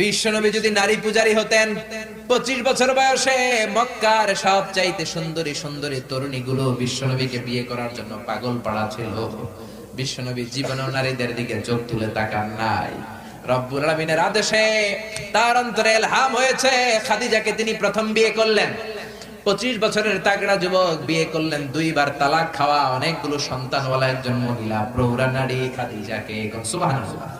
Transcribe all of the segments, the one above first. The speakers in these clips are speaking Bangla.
বিশ্বনবী যদি নারী পূজারী হতেন, পঁচিশ বছর বয়সে মক্কার সব চাইতে সুন্দরী সুন্দরী তরুণী গুলো বিশ্বনবীকে বিয়ে করার জন্য পাগল পাড়া ছিল। বিশ্বনবী জীবন নারীদের দিকে চোখ তুলে তাকান নাই। রব্বুল আলামিনের আদেশে তার অন্তরে এলহাম হয়েছে, খাদিজাকে তিনি প্রথম বিয়ে করলেন। পঁচিশ বছরের তাগড়া যুবক বিয়ে করলেন, দুইবার তালাক খাওয়া, অনেকগুলো সন্তানওয়ালা একজন মহিলা প্রৌরা নারী খাদিজাকে। সুবহানাল্লাহ।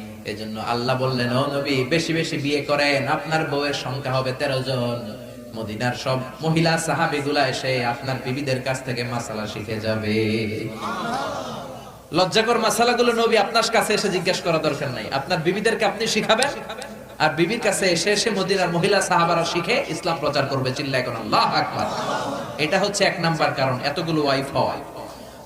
এজন্য আল্লাহ বললেন, ও নবী, বেশি বেশি বিয়ে করেন। আপনার বউয়ের সংখ্যা হবে তেরো জন। মদিনার সব মহিলা সাহাবিগুলা এসে আপনার বিবিদের কাছ থেকে মাসালা শিখে যাবে। লজ্জাকর মাসালাগুলো নবী আপনার কাছে এসে জিজ্ঞেস করা দরকার নাই। আপনার বিবিদেরকে আপনি শিখাবেন। আর বিবির কাছে এসে এসে মদিনার মহিলা সাহাবারা শিখে ইসলাম প্রচার করবে। চিল্লায় কোন আল্লাহ আকবার। এটা হচ্ছে এক নাম্বার কারণ। এতগুলো ওয়াইফ হওয়া।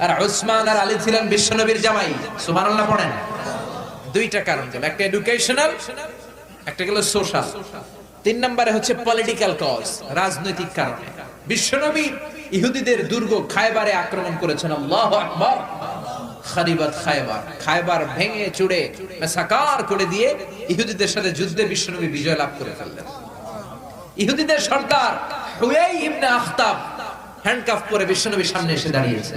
আর উসমান আর আলী ছিলেন বিশ্বনবীর জামাই। সুবহানাল্লাহ পড়েন। দুইটা কারণ গেল একটা এডুকেশনাল একটা গেল সোশ্যাল তিন নম্বরে হচ্ছে পলিটিক্যাল কজ রাজনৈতিক কারণে। বিশ্বনবী ইহুদিদের দুর্গ খায়বারে আক্রমণ করেছেন। আল্লাহ আকবার। খারিবাত খায়বার। খায়বার ভেঙে চুড়ে সাকার করে দিয়ে ইহুদিদের সাথে যুদ্ধে বিশ্বনবী বিজয় লাভ করে ফেললেন। ইহুদিদের সর্দার হুয়াই ইবনে আখতাব হ্যান্ডকাফ করে বিশ্বনবীর সামনে এসে দাঁড়িয়েছে।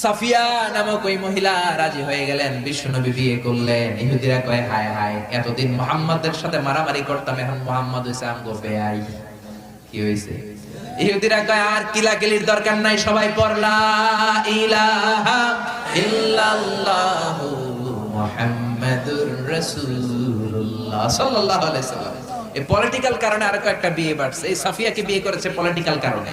সাফিয়া নামক ওই মহিলা রাজি হয়ে গেলেন বিশ্বনবী বিয়ে করলেন। ইহুদিরা কয়, হায় হায়, এতদিন মোহাম্মদের সাথে মারামারি করতাম, এখন মোহাম্মদ হইছে আমগো কি হইছে? ইহুদিরা কয়, আর দরকার নাই, সবাই পড়লা ইলাহা ইল্লাল্লাহু মুহাম্মাদুর রাসূলুল্লাহ সাল্লাল্লাহু আলাইহি সাল্লাম। এই পলিটিক্যাল কারণে আর একটা বিয়ে বাড়ছে। সাফিয়াকে বিয়ে করেছে পলিটিক্যাল কারণে।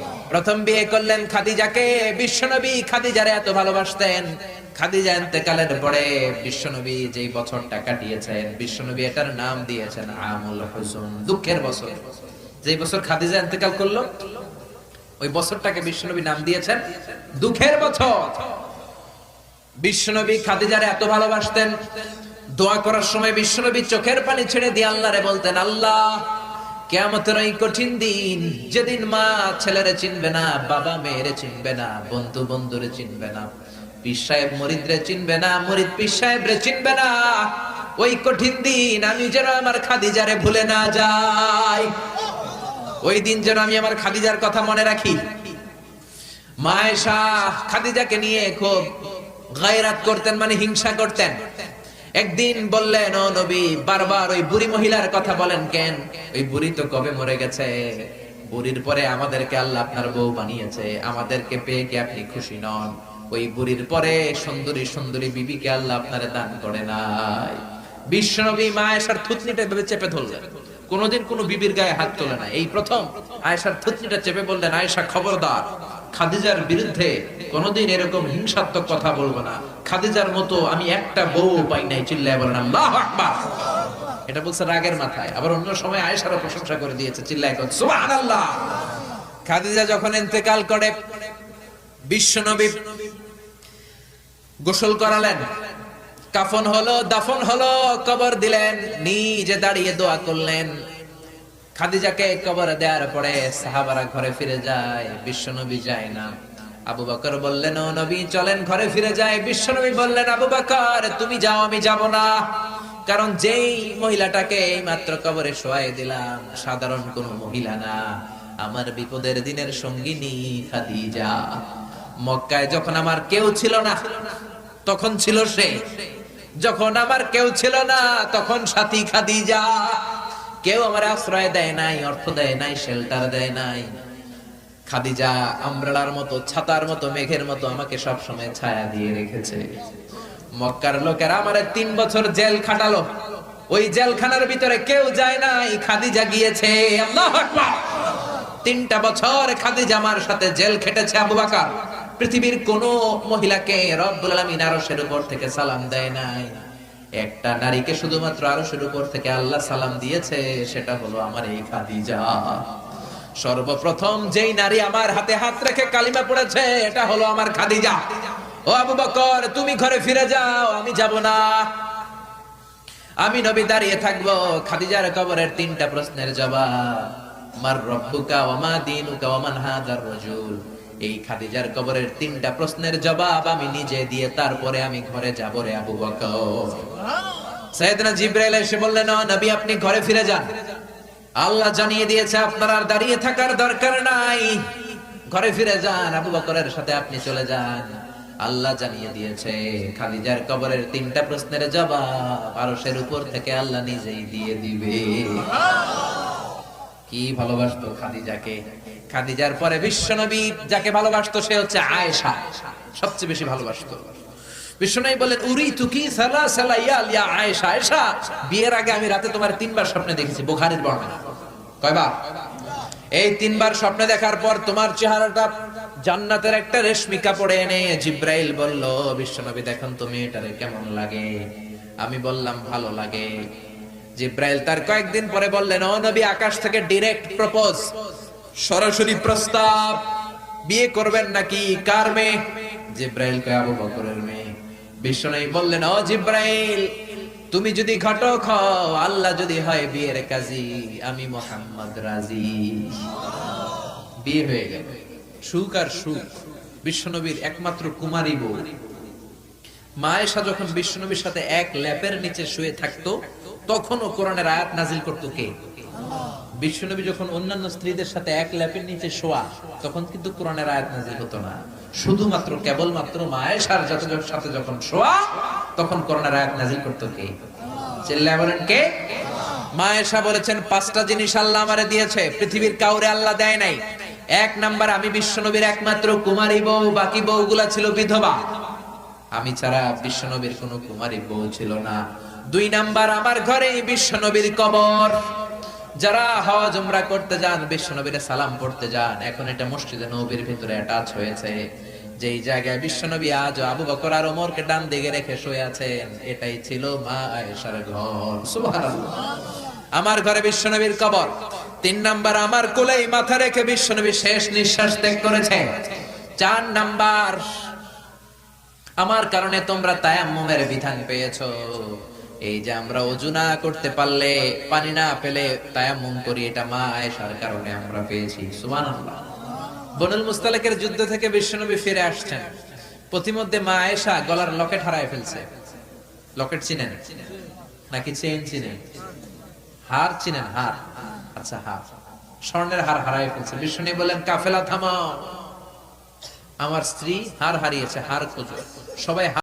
প্রথম বিয়ে করলেন খাদিজাকে। বিশ্বনবী খাদিজারে এত ভালোবাসতেন। খাদিজা ইন্তেকালের পরে বিশ্বনবী বছরটা কাটিয়েছেন, বিশ্বনবী এটার নাম দিয়েছেন আমুল দুঃখের বছর। যেই বছর খাদিজা ইন্তেকাল করল, ওই বছরটাকে বিশ্বনবী নাম দিয়েছেন দুঃখের বছর। বিশ্বনবী খাদিজারে এত ভালোবাসতেন। দোয়া করার সময় বিশ্বনবী চোখের পানি ছেড়ে দিয়ে আল্লাহরে বলতেন, আল্লাহ কেয়ামতের কঠিন দিন, যেদিন মা ছেলেরে চিনবে না, বাবা মেয়েরে চিনবে না, বন্ধু বন্ধুরে চিনবে না সাহেব মরিদরে চিনবে না, মরিদ চিনবে না, ওই কঠিন দিন আমি যেন আমার খাদিজারে ভুলে না যাই। ওই দিন যেন আমি আমার খাদিজার কথা মনে রাখি। মায়েশা খাদিজাকে নিয়ে খুব গায়রাত করতেন মানে হিংসা করতেন। একদিন বললেন, ও নবী, বারবার ওই বুড়ি মহিলার কথা বলেন কেন? ওই বুড়ি তো কবে মরে গেছে? বুড়ির পরে আমাদেরকে আল্লাহ আপনার বউ বানিয়েছে। আমাদেরকে পেয়ে কি আপনি খুশি নন? ওই বুড়ির পরে সুন্দরী সুন্দরী বিবিকে আল্লাহ আপনারে দান করে নাই। বিশ্বনবী মা আয়েশার থুতনিটা ভেবে চেপে ধরলেন। কোনোদিন কোনো বিবির গায়ে হাত তোলে না এই প্রথম আয়েশার থুতনিটা চেপে বললেন, আয়েশা, খবরদার খাদিজার বিরুদ্ধে কোনোদিন এরকম হিংসাত্মক কথা বলব না। খাদিজার মতো আমি একটা বউ পাই নাই, চিল্লায় বলেন, আল্লাহু আকবার! এটা বলছে রাগের মাথায়। আবার অন্য সময় আয়েশারও প্রশংসা করে দিয়েছে, চিল্লায় কর সুবহানাল্লাহ! খাদিজা যখন ইন্তেকাল করে, বিশ্বনবী গোসল করালেন। কাফন হলো, দাফন হলো, কবর দিলেন, নিজে দাঁড়িয়ে দোয়া করলেন। খাদিজাকে কবরে দেওয়ার পরে সাহাবারা ঘরে ফিরে যায়, বিশ্বনবী যায় না। আবু বকর বললেন, ও নবী, চলেন ঘরে ফিরে যায় বিশ্বনবী বললেন, আবু বকর, তুমি যাও, আমি যাব না। কারণ যেই মহিলাটাকে এই মাত্র কবরে শোয়াই দিলাম, সাধারণ কোন মহিলা না। আমার বিপদের দিনের সঙ্গিনী খাদিজা। মক্কায় যখন আমার কেউ ছিল না, তখন ছিল সে। যখন আমার কেউ ছিল না, তখন সাথী খাদিজা। কেউ আমার আশ্রয় দেয় নাই, অর্থ দেয় নাই শেল্টার দেয় নাই। খাদিজা আমরালার মতো, ছাতার মতো, মেঘের মতো আমাকে সব সময় ছায়া দিয়ে রেখেছে। মক্কার লোকেরা আমার তিন বছর জেল খাটালো। ওই জেলখানার ভিতরে কেউ যায় নাই, খাদিজা গিয়েছে। আল্লাহু তিনটা বছর খাদিজা আমার সাথে জেল খেটেছে আবু বাকার। পৃথিবীর কোন মহিলাকে রব্বুল আলামিন আরশের উপর থেকে সালাম দেয় নাই। একটা নারীকে শুধুমাত্র আরশের উপর থেকে আল্লাহ সালাম দিয়েছে, সেটা হলো আমার এই খাদিজা। সর্বপ্রথম যেই নারী আমার হাতে হাত রেখে কালিমা পড়েছে, এটা হলো আমার খাদিজা। ও আবু বকর, তুমি ঘরে ফিরে যাও, আমি যাব না। আমি নবী দাঁড়িয়ে থাকব, খাদিজার কবরের তিনটা প্রশ্নের জবাব। মার রব্বুকা ওয়া মা দীনুকা ওয়া মান হাযার রাজুল। এই খাদিজার কবরের তিনটা প্রশ্নের জবাব আমি নিজে দিয়ে তারপরে আমি ঘরে যাব রে আবু সাইয়েদনা জিবরাইল এসে বললেন নবী, আপনি ঘরে ফিরে যান। আল্লাহ জানিয়ে দিয়েছে, আপনার আর দাঁড়িয়ে থাকার দরকার নাই। ঘরে ফিরে যান, আবু বকরের সাথে আপনি চলে যান। আল্লাহ জানিয়ে দিয়েছে, খাদিজার কবরের তিনটা প্রশ্নের জবাব আরশের উপর থেকে আল্লাহ নিজেই দিয়ে দিবে। কি ভালোবাসতো খাদিজাকে? খাদিজার পরে বিশ্বনবী যাকে ভালোবাসতো, সে হচ্ছে আয়েশা, সবচেয়ে বেশি ভালোবাসতো। বিশ্বনবী বলেন উরি তুকি সালা সালা ইয়া আয়েশা। আয়েশা, বিয়ের আগে আমি রাতে তোমার তিনবার স্বপ্নে দেখেছি, বুখারীর বর্ণনা। কয়বার? এই তিনবার স্বপ্নে দেখার পর তোমার চেহারাটা জান্নাতের একটা রেশমি কাপড়ে এনে জিব্রাইল বলল, বিশ্বনবী, দেখুন তুমি, এটারে কেমন লাগে? আমি বললাম, ভালো লাগে। জিব্রাইল তার কয়েকদিন পরে বললেন, ও নবী, আকাশ থেকে ডিরেক্ট প্রপোজ সরাসরি প্রস্তাব, বিয়ে করবেন নাকি, কার মেয়ে? জিব্রাইল কয় আবু বকরের মেয়ে। বিশ্বনবী বললেন, ও জিব্রাইল, তুমি যদি ঘটক হও, আল্লাহ যদি হয় বিয়ের কাজী, আমি মোহাম্মদ রাজি। বিয়ে হয়ে গেল। সুখ আর সুখ বিশ্বনবীর একমাত্র কুমারী বউ। মায়েশা যখন বিশ্বনবীর সাথে এক ল্যাপের নিচে শুয়ে থাকতো, তখনও কোরআনের আয়াত নাজিল করতো কে? বিশ্বনবী যখন অন্যান্য স্ত্রীদের সাথে এক ল্যাপের নিচে শোয়া, তখন কিন্তু কোরআনের আয়াত নাজিল হতো না। শুধুমাত্র, কেবলমাত্র মায়েশার যত সাথে যখন শোয়া, তখন কোরআনের আয়াত নাজিল করতো কে? চিল্লায় বলেন কে? মায়েশা বলেছেন, পাঁচটা জিনিস আল্লাহ আমারে দিয়েছে, পৃথিবীর কাউরে আল্লাহ দেয় নাই। এক নাম্বার, আমি বিশ্বনবীর একমাত্র কুমারী বউ, বাকি বউগুলা ছিল বিধবা। আমি ছাড়া বিশ্বনবীর কোনো কুমারী বউ ছিল না। দুই নাম্বার, আমার ঘরে বিশ্বনবীর কবর। যারা হজ, উমরা করতে যান বিশ্বনবীর সালাম পড়তে যান, এখন এটা মসজিদে নবীর ভিতরে অ্যাটাচ হয়েছে। যেই জায়গায় বিশ্বনবী আজ আবু বকর আর ওমরকে ডান দিকে রেখে শুয়ে আছেন, এটাই ছিল মা আয়েশার ঘর। সুবহানাল্লাহ। আমার ঘরে বিশ্বনবীর কবর। তিন নাম্বার, আমার কোলেই মাথা রেখে বিশ্বনবী শেষ নিঃশ্বাস ত্যাগ করেছে। চার নাম্বার, আমার কারণে তোমরা তায়াম্মুমের বিধান পেয়েছ। এই যে আমরা অজু না করতে পারলে, পানি না পেলে তায়াম্মুম করি, এটা মা আয়েশার কারণে আমরা পেয়েছি। সুবহানাল্লাহ। বনুল মুস্তালিকের যুদ্ধ থেকে বিশ্বনবী ফিরে আসছেন। প্রতিমধ্যে মা আয়েশা গলার লকেট হারায় ফেলছে। লকেট চিনেন? নাকি চেন চিনেন? হার চিনেন? হার। আচ্ছা হার। স্বর্ণের হার হারায় ফেলছে। বিষ্ণু বলেন কাফেলা, থামাও। আমার স্ত্রী হার হারিয়েছে, হার খোঁজো। সবাই